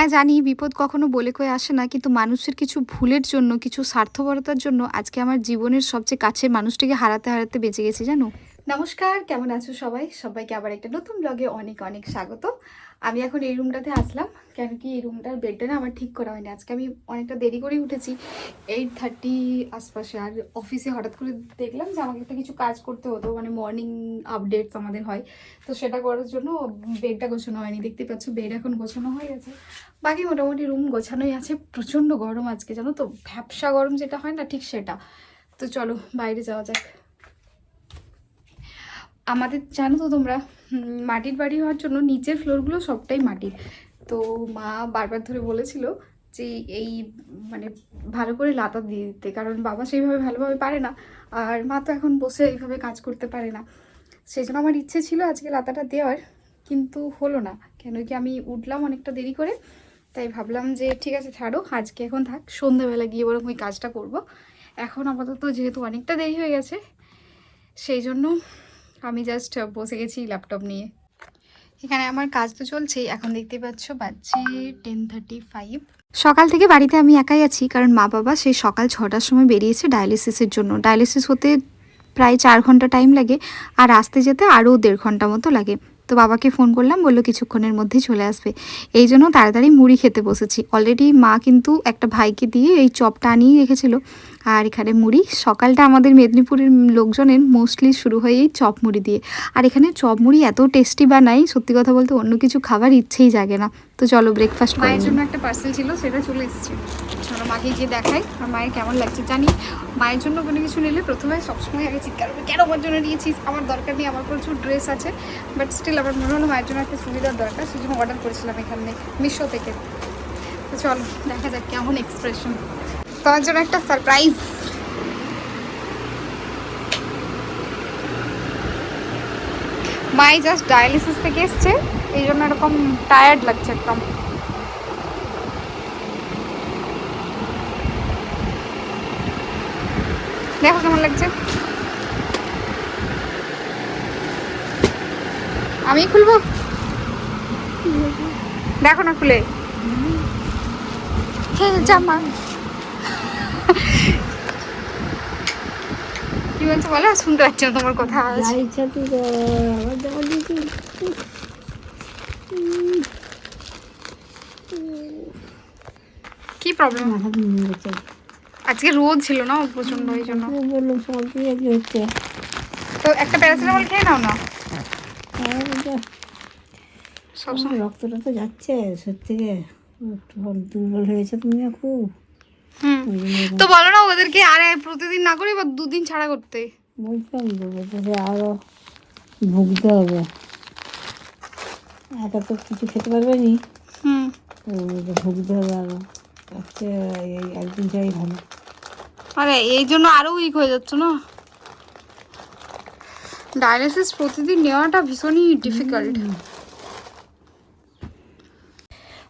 হ্যাঁ জানি, বিপদ কখনো বলে কয়ে আসে না, কিন্তু মানুষের কিছু ভুলের জন্য, কিছু স্বার্থপরতার জন্য আজকে আমার জীবনের সবচেয়ে কাছের মানুষটিকে হারাতে হারাতে বেঁচে গেছি, জানো? নমস্কার, কেমন আছো সবাই? সবাইকে আবার একটা নতুন ব্লগে অনেক অনেক স্বাগত। আমি এখন এই রুমটাতে আসলাম, কেন কি এই রুমটার বেডটা না আমার ঠিক করা হয়নি। আজকে আমি অনেকটা দেরি করেই উঠেছি এইট থার্টি আশপাশে। আর অফিসে হঠাৎ করে দেখলাম যে আমাকে একটা কিছু কাজ করতে হতো মানে মর্নিং আপডেটস আমাদের হয়। তো সেটা করার জন্য বেডটা গোছানো হয়নি। দেখতে পাচ্ছ বেড এখন গোছানো হয়ে গেছে। বাকি মোটামুটি রুম গোছানোই আছে। প্রচণ্ড গরম আজকে, জানো তো? ভ্যাবসা গরম যেটা হয় না, ঠিক সেটা। তো চলো, বাইরে যাওয়া যাক। আমাদের জানো তো তোমরা মাটির বাড়ি হওয়ার জন্য নিচের ফ্লোরগুলো সবটাই মাটির। তো মা বারবার ধরে বলেছিল যে এই মানে ভালো করে লাতা দিয়ে দিতে, কারণ বাবা সেইভাবে ভালোভাবে পারে না, আর মা তো এখন বসে এইভাবে কাজ করতে পারে না। সেই জন্য আমার ইচ্ছে ছিল আজকে লাতাটা দেওয়ার, কিন্তু হলো না। কেন কি আমি উঠলাম অনেকটা দেরি করে, তাই ভাবলাম যে ঠিক আছে ছাড়ো, আজকে এখন থাক, সন্ধ্যাবেলা গিয়ে বরং ওই কাজটা করব। এখন আপাতত যেহেতু অনেকটা দেরি হয়ে গেছে, সেই জন্য আমি জাস্ট বসে গেছি ল্যাপটপ নিয়ে। এখানে আমার কাজ তো চলছেই, এখন দেখতে পাচ্ছ বাজছে টেন থার্টি ফাইভ সকাল থেকে বাড়িতে আমি একাই আছি, কারণ মা বাবা সেই সকাল ছটার সময় বেরিয়েছে ডায়ালিসিসের জন্য। ডায়ালিসিস হতে প্রায় চার ঘণ্টা টাইম লাগে, আর আসতে যেতে আরও দেড় ঘণ্টা মতো লাগে। তো বাবাকে ফোন করলাম, বলল কিছুক্ষণের মধ্যেই চলে আসবে। এই জন্য তাড়াতাড়ি মুড়ি খেতে বসেছি। অলরেডি মা কিন্তু একটা ভাইকে দিয়ে এই চপটা আনিয়ে রেখেছিল। আর এখানে মুড়ি। সকালটা আমাদের মেদিনীপুরের লোকজনের মোস্টলি শুরু হয় এই চপ মুড়ি দিয়ে। আর এখানে চপ মুড়ি এত টেস্টি বানাই, সত্যি কথা বলতে অন্য কিছু খাবার ইচ্ছেই জাগে না। তো চলো ব্রেকফাস্ট মায়ের জন্য একটা পার্সেল ছিল, সেটা চলে এসেছে। চলো মাকে গিয়ে দেখাই আর মায়ের কেমন লাগছে জানি। মায়ের জন্য কোনো কিছু নিলে প্রথমে সবসময় আগে চিৎকার করবে, কেন আমার জন্য নিয়েছিস? আমার দরকার নেই, আমার প্রচুর ড্রেস আছে। বাট স্টিল আমার মনে হলো মায়ের জন্য একটা সুবিধার দরকার, সেই জন্য অর্ডার করেছিলাম এখানে মিশো থেকে। তো চলো দেখা যাক কেমন এক্সপ্রেশন তোমার জন্য একটা সারপ্রাইজ মাই জাস্ট ডায়ালিসিস থেকে এসছে, এই জন্য এরকম টায়ার্ড লাগছে একদম। দেখো কেমন লাগছে। আমি খুলবো? দেখো না খুলে। হ্যাঁ জামা কি বলছো? বলো শুনতে পাচ্ছি না তোমার কথা। কি? প্রবলেম। আজকে রোদ ছিল না প্রচণ্ড ওই জন্য। তো একটা প্যারাসিটামল খেয়ে নাও না? এটা সবসময় রক্তটা তো যাচ্ছে সত্যি দুর্বল হয়েছে তুমি খুব। তো বলো না ওদেরকে আরে প্রতিদিন না করে বা দুদিন ছাড়া করতে? বলছিলাম তো বলতেছে আরও ভুগতে হবে। একা তো কিছু খেতে পারবে নি। হুম। ভুগতে হবে আরও আজকে এই একদিন যাই ভালো। আরে এই জন্য আরও উইক হয়ে যাচ্ছে না? ডায়ালিসিস প্রতিদিন নেওয়াটা ভীষণই ডিফিকাল্ট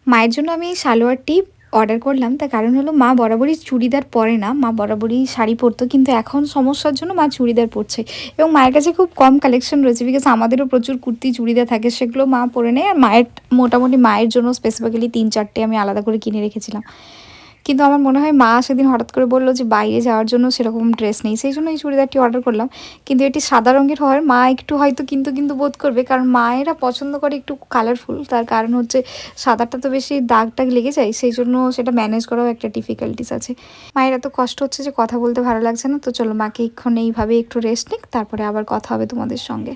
মায়ের জন্য আমি এই সালোয়ারটি অর্ডার করলাম। তার কারণ হলো মা বরাবরই চুড়িদার পরে না, মা বরাবরই শাড়ি পরতো, কিন্তু এখন সমস্যার জন্য মা চুড়িদার পরছে। এবং মায়ের কাছে খুব কম কালেকশন রয়েছে বিকজ আমাদেরও প্রচুর কুর্তি, চুড়িদার থাকে, সেগুলো মা পরে নেয়। আর মায়ের, মোটামুটি মায়ের জন্য স্পেসিফিক্যালি তিন চারটে আমি আলাদা করে কিনে রেখেছিলাম। কিন্তু আমার মনে হয় মা সেদিন হঠাৎ করে বলল যে বাইরে যাওয়ার জন্য সেরকম ড্রেস নেই। সেই জন্য এই চুড়িদারটি অর্ডার করলাম। কিন্তু এটি সাদা রঙের হওয়ার মা একটু হয়তো কিন্তু কিন্তু বোধ করবে। কারণ মায়েরা পছন্দ করে একটু কালারফুল তার কারণ হচ্ছে সাদাটা তো বেশি দাগ টাগ লেগে যায়। সেই জন্য সেটা ম্যানেজ করাও একটা ডিফিকাল্টিস আছে। মায়ের এত কষ্ট হচ্ছে যে কথা বলতে ভালো লাগছে না। তো চলো মাকে এক্ষণ এইভাবে একটু রেস্ট নিক। তারপরে আবার কথা হবে তোমাদের সঙ্গে।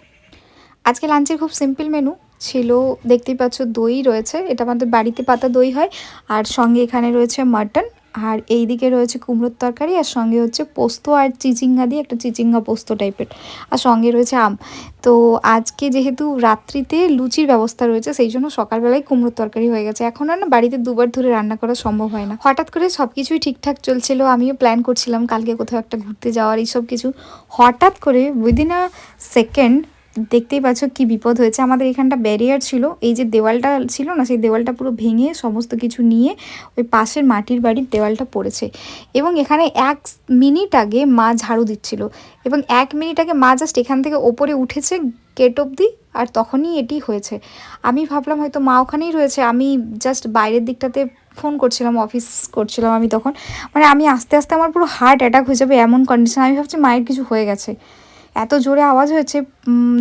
আজকে লাঞ্চের খুব সিম্পল মেনু ছিল, দেখতেই পাচ্ছ দই রয়েছে, এটা আমাদের বাড়িতে পাতা দই হয়, আর সঙ্গে এখানে রয়েছে মাটন, আর এই দিকে রয়েছে কুমড়োর তরকারি, আর সঙ্গে হচ্ছে পোস্ত আর চিচিঙ্গা দিয়ে একটা চিচিঙ্গা পোস্ত টাইপের, আর সঙ্গে রয়েছে আম। তো আজকে যেহেতু রাত্রিতে লুচির ব্যবস্থা রয়েছে, সেই জন্য সকালবেলায় কুমড়োর তরকারি হয়ে গেছে। এখন আর না, বাড়িতে দুবার ধরে রান্না করা সম্ভব হয় না। হঠাৎ করে সব কিছুই ঠিকঠাক চলছিল, আমিও প্ল্যান করছিলাম কালকে কোথাও একটা ঘুরতে যাওয়ার, এইসব কিছু। হঠাৎ করে উইদিন আ সেকেন্ড দেখতেই পাচ্ছ কি বিপদ হয়েছে। আমাদের এখানটা ব্যারিয়ার ছিল, এই যে দেওয়ালটা ছিল না, সেই দেওয়ালটা পুরো ভেঙে সমস্ত কিছু নিয়ে ওই পাশের মাটির বাড়ির দেওয়ালটা পড়েছে। এবং এখানে এক মিনিট আগে মা ঝাড়ু দিচ্ছিল। এবং এক মিনিট আগে মা জাস্ট এখান থেকে ওপরে উঠেছে গেট অবধি, আর তখনই এটি হয়েছে। আমি ভাবলাম হয়তো মা ওখানেই রয়েছে, আমি জাস্ট বাইরের দিকটাতে ফোন করছিলাম অফিস করছিলাম আমি তখন। মানে আমি আস্তে আস্তে আমার পুরো হার্ট অ্যাটাক হয়ে যাবে এমন কন্ডিশন আমি ভাবছি মায়ের কিছু হয়ে গেছে। এত জোরে আওয়াজ হয়েছে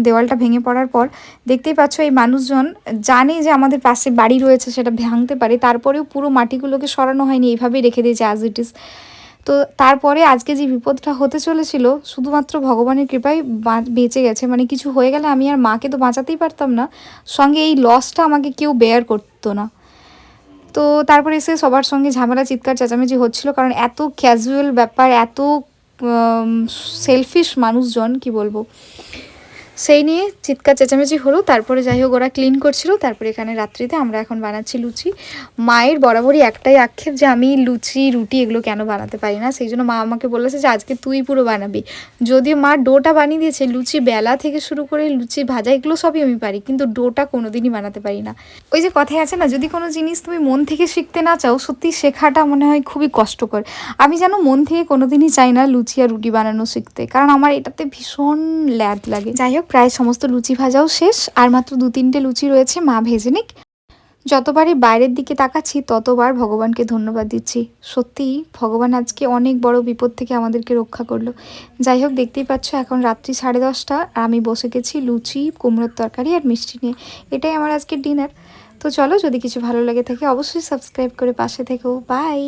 দেওয়ালটা ভেঙে পড়ার পর দেখতেই পাচ্ছ এই মানুষজন জানে যে আমাদের পাশে বাড়ি রয়েছে, সেটা ভাঙতে পারে। তারপরেও পুরো মাটিগুলোকে সরানো হয়নি এইভাবেই রেখে দিয়েছে অ্যাজ ইট ইজ তো তারপরে আজকে যে বিপদটা হতে চলেছিল, শুধুমাত্র ভগবানের কৃপায় বেঁচে গেছে। মানে কিছু হয়ে গেলে আমি আর মাকে তো বাঁচাতেই পারতাম না। সঙ্গে এই লসটা আমাকে কেউ বেয়ার করতো না। তো তারপরে এসে সবার সঙ্গে ঝামেলা, চিৎকার, চেঁচামেচি হচ্ছিল। কারণ এত ক্যাজুয়াল ব্যাপার, এত সেলফিশ মানুষজন কি বলব? সেই নিয়ে চিৎকার চেঁচামেচি হলো, তারপরে যাই হোক ওরা ক্লিন করছিল, তারপরে এখানে রাত্রিতে আমরা এখন বানাচ্ছি লুচি। মায়ের বরাবরই একটাই আক্ষেপ যে আমি লুচি, রুটি এগুলো কেন বানাতে পারি না? সেই জন্য মা আমাকে বলেছে যে আজকে তুই পুরো বানাবি। যদিও মা ডোটা বানিয়ে দিয়েছে, লুচি বেলা থেকে শুরু করে লুচি ভাজা, এগুলো সবই আমি পারি, কিন্তু ডোটা কোনোদিনই বানাতে পারি না। ওই যে কথায় আছে না, যদি কোনো জিনিস তুমি মন থেকে শিখতে না চাও, সত্যি শেখাটা মনে হয় খুবই কষ্টকর। আমি যেন মন থেকে কোনোদিনই চাই না লুচি আর রুটি বানানো শিখতে, কারণ আমার এটাতে ভীষণ ল্যাদ লাগে। যাই হোক প্রায় সমস্ত লুচি ভাজাও শেষ, আর মাত্র দু তিনটে লুচি রয়েছে মা ভেজে নিক যতবারই বাইরের দিকে তাকাচ্ছি, ততবার ভগবানকে ধন্যবাদ দিচ্ছি। সত্যিই ভগবান আজকে অনেক বড় বিপদ থেকে আমাদেরকে রক্ষা করল। যাই হোক, দেখতেই পাচ্ছ এখন রাত্রি সাড়ে দশটা, আর আমি বসে গেছি লুচি, কুমড়োর তরকারি আর মিষ্টি নিয়ে। এটাই আমার আজকের ডিনার। তো চলো, যদি কিছু ভালো লাগে থাকে অবশ্যই সাবস্ক্রাইব করে পাশে থেকো। বাই!